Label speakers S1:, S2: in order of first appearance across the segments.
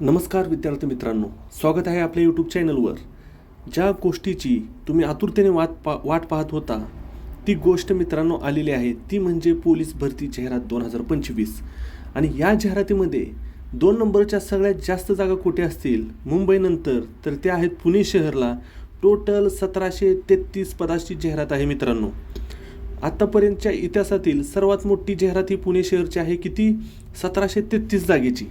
S1: नमस्कार विद्यार्थी मित्रांनो स्वागत आहे आपल्या यूट्यूब चॅनलवर ज्या गोष्टीची तुम्ही आतुरतेने वाट पा वाट पाहत होता ती गोष्ट मित्रांनो आलेली आहे ती म्हणजे पोलीस भरती जाहिरात दोन हजार पंचवीस. आणि या जाहिरातीमध्ये दोन नंबरच्या सगळ्यात जास्त जागा कुठे असतील? मुंबईनंतर तर त्या आहेत पुणे शहरला. टोटल सतराशे तेहतीस पदाची जाहिरात आहे मित्रांनो. आत्तापर्यंतच्या इतिहासातील सर्वात मोठी जाहिरात ही पुणे शहरची आहे किती सतराशे तेहतीस जागेची.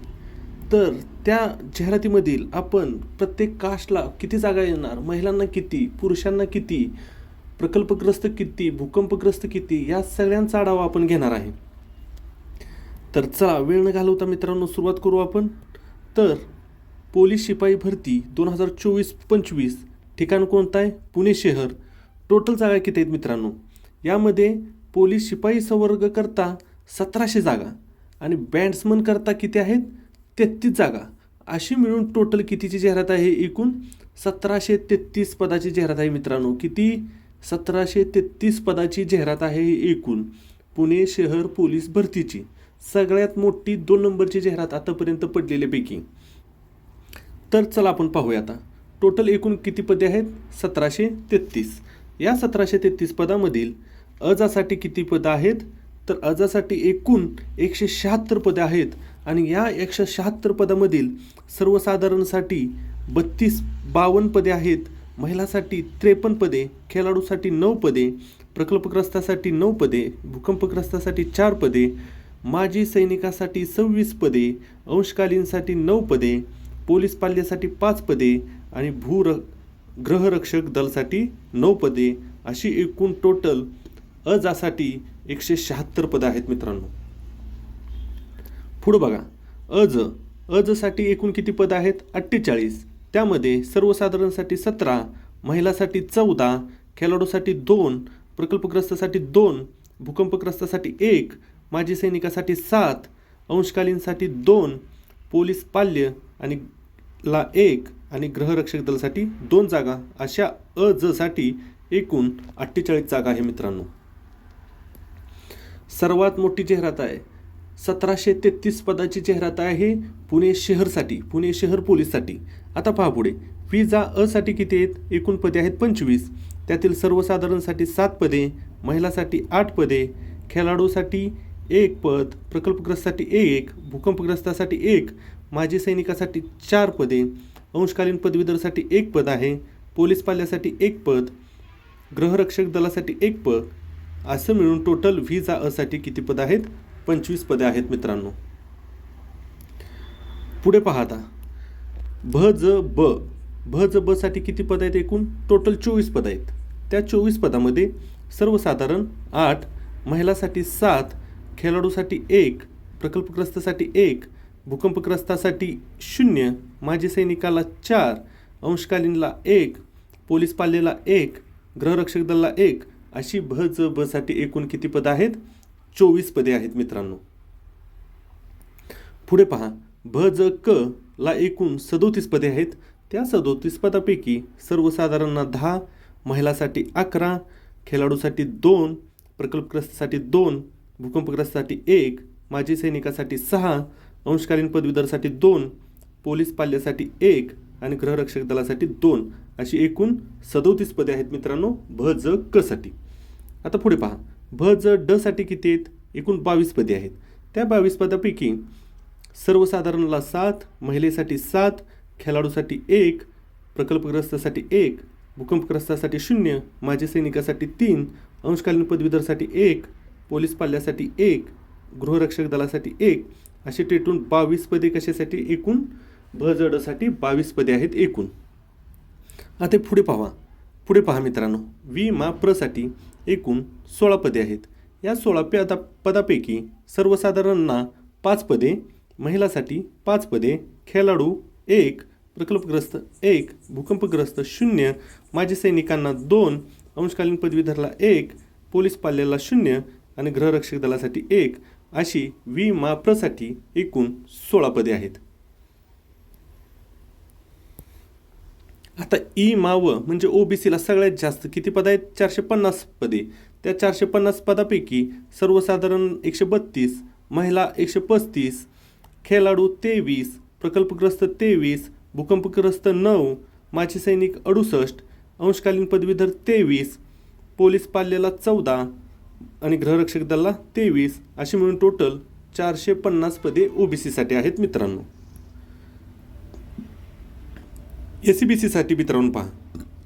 S1: तर त्या जाहिरातीमधील आपण प्रत्येक कास्टला किती जागा येणार? महिलांना किती? पुरुषांना किती? प्रकल्पग्रस्त किती? भूकंपग्रस्त किती? या सगळ्यांचा आढावा आपण घेणार आहे. तर चला वेळ न घालवता मित्रांनो सुरुवात करू आपण. तर पोलीस शिपाई भरती दोन हजार चोवीस पंचवीस. ठिकाण कोणतं आहे? पुणे शहर. टोटल जागा किती आहेत मित्रांनो? यामध्ये पोलीस शिपाई संवर्ग करता सतराशे जागा आणि बँड्समन करता किती आहेत? तेहतीस जागा. अशी मिळून टोटल कितीची जाहिरात आहे एकूण? सतराशे तेहतीस पदाची जाहिरात आहे मित्रांनो. किती? सतराशे तेहतीस पदाची जाहिरात आहे एकूण. पुणे शहर पोलीस भरतीची. सगळ्यात मोठी दोन नंबरची जाहिरात आतापर्यंत पडलेल्यापैकी तर चला आपण पाहूया आता. टोटल एकूण किती पदे आहेत? सतराशे तेहतीस. या सतराशे तेहतीस पदामधील अजासाठी किती पदं आहेत? तर अजासाठी एकूण एकशे शहात्तर पदे आहेत. आणि या एकशे शहात्तर पदामधील सर्वसाधारणसाठी बत्तीस बावन्न पदे आहेत. महिलासाठी त्रेपन्न पदे खेळाडूसाठी नऊ पदे प्रकल्पग्रस्तासाठी नऊ पदे भूकंपग्रस्तासाठी चार पदे माजी सैनिकासाठी सव्वीस पदे अंशकालीनसाठी नऊ पदे पोलीस पाल्यासाठी पाच पदे आणि भूर ग्रहरक्षक दलासाठी नऊ पदे अशी एकूण टोटल अजासाठी एकशे शहात्तर पदं आहेत मित्रांनो. पुढं बघा. अज अजसाठी एकूण किती पद आहेत? अठ्ठेचाळीस. त्यामध्ये सर्वसाधारणसाठी सतरा महिलासाठी चौदा खेळाडूसाठी दोन प्रकल्पग्रस्तासाठी दोन भूकंपग्रस्तासाठी एक माजी सैनिकासाठी सात अंशकालीनसाठी दोन पोलीस पाल्य आणि ला एक आणि ग्रहरक्षक दलासाठी दोन जागा. अशा अ एकूण अठ्ठेचाळीस जागा आहे मित्रांनो. सर्वात मोठी जाहिरात आहे. सतराशे तेहतीस पदाची जाहिरात आहे पुणे शहरसाठी पुणे शहर पोलीससाठी. आता पहा पुढे. विजा असाठी किती आहेत? एकूण पदे आहेत पंचवीस. त्यातील सर्वसाधारणसाठी सात पदे महिलासाठी आठ पदे खेळाडूसाठी एक पद प्रकल्पग्रस्तासाठी एक भूकंपग्रस्तासाठी एक माजी सैनिकासाठी चार पदे अंशकालीन पदवीधरसाठी एक पद आहे पोलीस पाल्यासाठी एक पद ग्रहरक्षक दलासाठी एक पद. असं मिळून टोटल व्हिजा असाठी किती पद आहेत? पंचवीस पदे आहेत मित्रांनो. पुढे पाहता भ ज ब. भ ज ब साठी किती पद आहेत एकूण? टोटल चोवीस पद आहेत. त्या चोवीस पदामध्ये सर्वसाधारण आठ महिलासाठी सात खेळाडूसाठी एक प्रकल्पग्रस्तासाठी एक भूकंपग्रस्तासाठी शून्य माजी सैनिकाला चार अंशकालीनला एक पोलीस पाल्याला एक ग्रहरक्षक दलला एक अशी भ ज ब साठी एकूण किती पदं आहेत? चोवीस पदे आहेत मित्रांनो. पुढे पहा. भ ज क ला एकूण सदोतीस पदे आहेत. त्या सदोतीस पदापैकी सर्वसाधारणना दहा महिलासाठी अकरा खेळाडूसाठी दोन प्रकल्पग्रस्तासाठी दोन भूकंपग्रस्तासाठी एक माजी सैनिकासाठी सहा अंशकालीन पदवीधरसाठी दोन पोलीस पाल्यासाठी एक आणि गृहरक्षक दलासाठी दोन अशी एकूण सदोतीस पदे आहेत मित्रांनो. भ ज क साठी. आता पुढे पहा. भ ज ड साठी किती आहेत? एकूण बावीस पदे आहेत. त्या बावीस पदापैकी सर्वसाधारणला सात महिलेसाठी सात खेळाडूसाठी एक प्रकल्पग्रस्तासाठी एक भूकंपग्रस्तासाठी शून्य माजी सैनिकासाठी तीन अंशकालीन पदवीधरसाठी एक पोलीस पाल्यासाठी एक गृहरक्षक दलासाठी एक असे टेटून बावीस पदे कशासाठी? एकूण भजडसाठी बावीस पदे आहेत एकूण. आता पुढे पाहा. पुढे पहा मित्रांनो वि मा प्रसाठी एकूण सोळा पदे आहेत. या सोळा पदा पदापैकी सर्वसाधारणांना पाच पदे महिलासाठी पाच पदे खेळाडू एक प्रकल्पग्रस्त एक भूकंपग्रस्त शून्य माजी सैनिकांना दोन अंशकालीन पदवीधरला एक पोलीस पाल्याला शून्य आणि गृहरक्षक दलासाठी एक अशी वी मा प्रसाठी एकूण सोळा पदे आहेत. आता ई माव म्हणजे ओबीसीला सगळ्यात जास्त किती पद आहेत? चारशे पन्नास पदे. त्या चारशे पन्नास पदापैकी सर्वसाधारण एकशे बत्तीस महिला एकशे पस्तीस खेळाडू तेवीस प्रकल्पग्रस्त तेवीस भूकंपग्रस्त नऊ माजी सैनिक अडुसष्ट अंशकालीन पदवीधर तेवीस पोलीस पाल्याला चौदा आणि गृहरक्षक दलाला तेवीस अशी मिळून टोटल चारशे पन्नास पदे ओबीसीसाठी आहेत मित्रांनो. ए सी बी सीसाठी मित्रांनो पहा.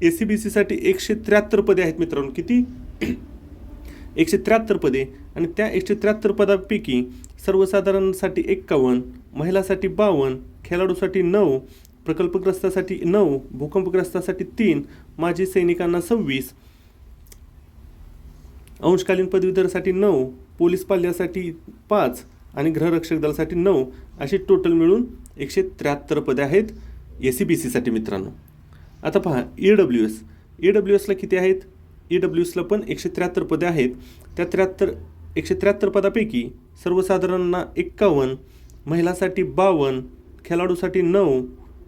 S1: ए सी बी सीसाठी एकशे त्र्याहत्तर पदे आहेत मित्रांनो. किती? एकशे त्र्याहत्तर पदे. आणि त्या एकशे त्र्याहत्तर पदापैकी सर्वसाधारणसाठी एक्कावन्न महिलासाठी बावन्न खेळाडूसाठी नऊ प्रकल्पग्रस्तासाठी नऊ भूकंपग्रस्तासाठी तीन माजी सैनिकांना सव्वीस अंशकालीन पदवीधरसाठी नऊ पोलीस पाल्यासाठी पाच आणि गृहरक्षक दलासाठी नऊ अशी टोटल मिळून एकशे त्र्याहत्तर पदे आहेत. ए सी बी सीसाठी मित्रांनो. आता पहा E W S E W एसला किती आहेत? ई डब्ल्यू एसला पण एकशे त्र्याहत्तर पदे आहेत. त्या त्र्याहत्तर एकशे त्र्याहत्तर पदापैकी सर्वसाधारणांना एक्कावन्न महिलासाठी बावन्न खेळाडूसाठी नऊ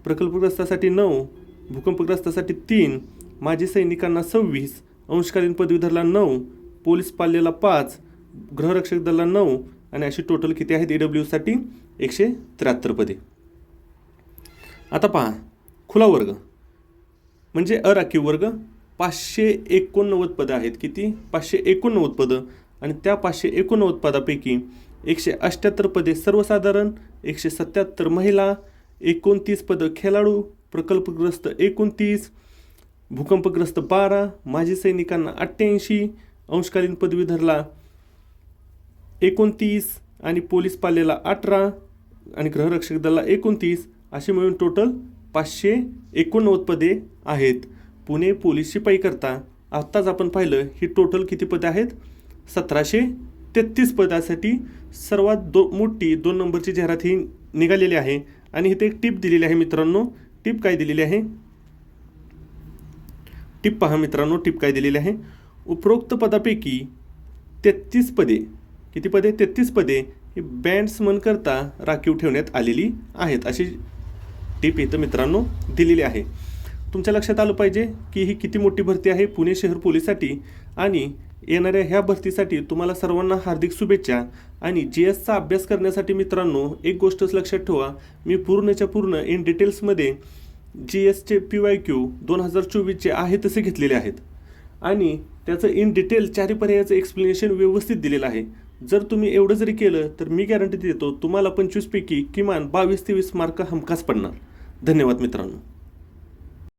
S1: प्रकल्पग्रस्तासाठी नऊ भूकंपग्रस्तासाठी तीन माजी सैनिकांना सव्वीस अंशकालीन पदवीधरला नऊ पोलीस पाल्याला पाच गृहरक्षक दलाला नऊ आणि अशी टोटल किती आहेत? ई डब्ल्यूसाठी एकशे त्र्याहत्तर पदे. आता पहा खुला वर्ग. म्हणजे अराखीव वर्ग पाचशे एकोणनव्वद पदं आहेत. किती? पाचशे एकोणनव्वद पदं. आणि त्या पाचशे एकोणनव्वद पदापैकी एकशे अठ्ठ्याहत्तर पदे सर्वसाधारण एकशे सत्याहत्तर महिला एकोणतीस पदं खेळाडू प्रकल्पग्रस्त एकोणतीस भूकंपग्रस्त बारा माजी सैनिकांना अठ्ठ्याऐंशी अंशकालीन पदवीधरला एकोणतीस आणि पोलीस पाल्याला अठरा आणि ग्रहरक्षक दलाला एकोणतीस असे मिळून टोटल पाचशे एकोणनव्वद पदे आहेत. पुणे पोलीस शिपाई करता आत्ताच आपण पाहिलं ही टोटल किती पदे आहेत? सतराशे तेहतीस पदासाठी सर्वात दो मोठी दोन नंबरची जाहिरात ही निघालेली आहे. आणि इथे एक टिप दिलेली आहे मित्रांनो. टिप काय दिलेली आहे? टिप पहा मित्रांनो टिप काय दिलेली आहे? उपरोक्त पदापैकी तेहतीस पदे किती पदे? तेहतीस पदे ही बँड्समनकरता राखीव ठेवण्यात आलेली आहेत. अशी टीप इथं मित्रांनो दिलेली आहे. तुमच्या लक्षात आलं पाहिजे की ही किती मोठी भरती आहे पुणे शहर पोलीससाठी आणि येणाऱ्या ह्या भरतीसाठी तुम्हाला सर्वांना हार्दिक शुभेच्छा आणि जी एसचा अभ्यास करण्यासाठी मित्रांनो एक गोष्टच लक्षात ठेवा. मी पूर्णच्या पूर्ण इन डिटेल्समध्ये जी एसचे पी वाय क्यू दोन हजार चोवीसचे आहे तसे घेतलेले आहेत. आणि त्याचं इन डिटेल चारी पर्यायाचं एक्सप्लेनेशन व्यवस्थित दिलेलं आहे. जर तुम्ही एवढं जरी केलं तर मी गॅरंटी देतो तुम्हाला पंचवीसपैकी किमान बावीस तेवीस मार्क हमखास पडणार. धन्यवाद मित्रांनो.